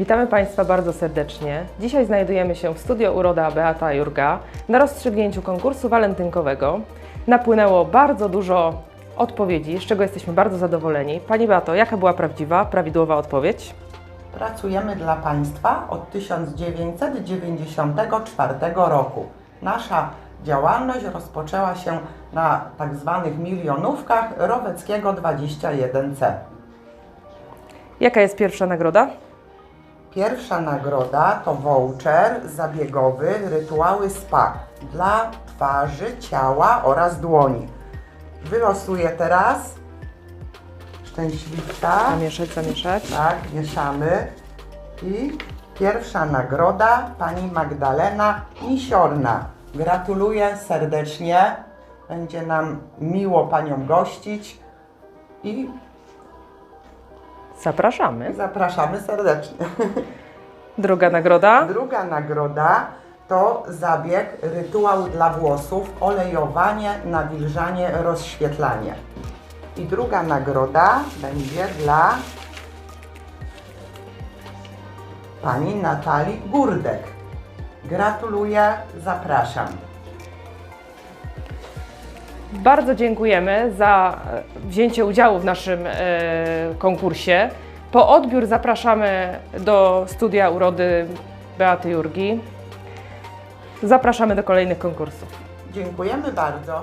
Witamy Państwa bardzo serdecznie. Dzisiaj znajdujemy się w studio Uroda Beata Jurga na rozstrzygnięciu konkursu walentynkowego. Napłynęło bardzo dużo odpowiedzi, z czego jesteśmy bardzo zadowoleni. Pani Beato, jaka była prawdziwa, prawidłowa odpowiedź? Pracujemy dla Państwa od 1994 roku. Nasza działalność rozpoczęła się na tak zwanych milionówkach Roweckiego 21C. Jaka jest pierwsza nagroda? Pierwsza nagroda to voucher zabiegowy Rytuały SPA dla twarzy, ciała oraz dłoni. Wylosuję teraz szczęśliwca. Zamieszać, zamieszać. Tak, mieszamy. I pierwsza nagroda pani Magdalena Misiorna. Gratuluję serdecznie. Będzie nam miło panią gościć i Zapraszamy. zapraszamy serdecznie. Druga nagroda. Druga nagroda to zabieg rytuał dla włosów, olejowanie, nawilżanie, rozświetlanie. I druga nagroda będzie dla pani Natalii Gurdek. Gratuluję, zapraszam. Bardzo dziękujemy za e, wzięcie udziału w naszym e, konkursie. Po odbiór zapraszamy do studia urody Beaty Jurgi. Zapraszamy do kolejnych konkursów. Dziękujemy bardzo.